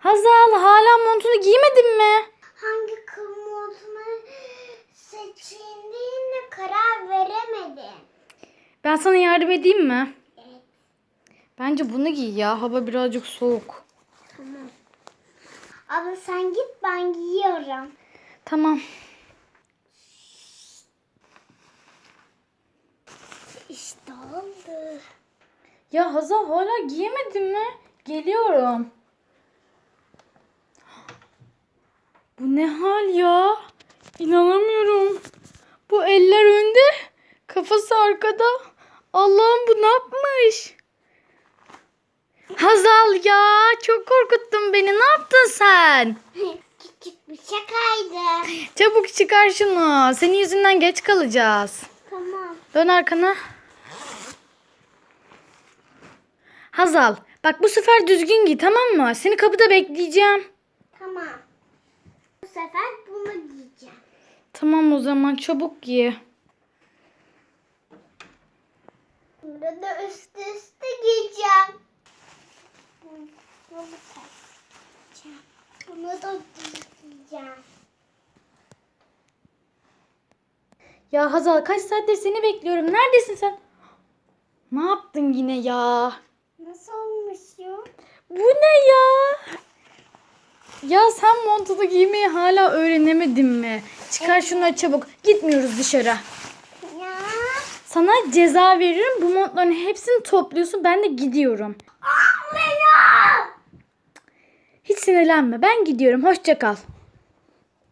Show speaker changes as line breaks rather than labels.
Hazal hala montunu giymedin mi?
Hangi kımıltımı seçildiğine karar veremedim.
Ben sana yardım edeyim mi?
Evet.
Bence bunu giy ya. Hava birazcık soğuk.
Tamam. Abla sen git ben giyiyorum.
Tamam.
İşte oldu.
Ya Hazal hala giyemedin mi? Geliyorum. Bu ne hal ya? İnanamıyorum. Bu eller önde, kafası arkada. Allah'ım bu ne yapmış? Hazal ya çok korkuttun beni. Ne yaptın sen?
Küçük bir şakaydı.
Çabuk çıkar şunu. Senin yüzünden geç kalacağız.
Tamam.
Dön arkana. Hazal, bak bu sefer düzgün giy tamam mı? Seni kapıda bekleyeceğim.
Tamam. Sefer bunu giyeceğim.
Tamam o zaman çabuk giy.
Burada üst üste giyeceğim. Bunu seçeceğim. Bunu da giyeceğim.
Ya Hazal kaç saattir seni bekliyorum. Neredesin sen? Ne yaptın yine ya?
Nasıl olmuş ya?
Bu ne ya? Ya sen montunu giymeyi hala öğrenemedin mi? Çıkar şunu çabuk. Gitmiyoruz dışarı.
Ya.
Sana ceza veririm. Bu montların hepsini topluyorsun. Ben de gidiyorum.
Ya.
Hiç sinirlenme. Ben gidiyorum. Hoşça kal.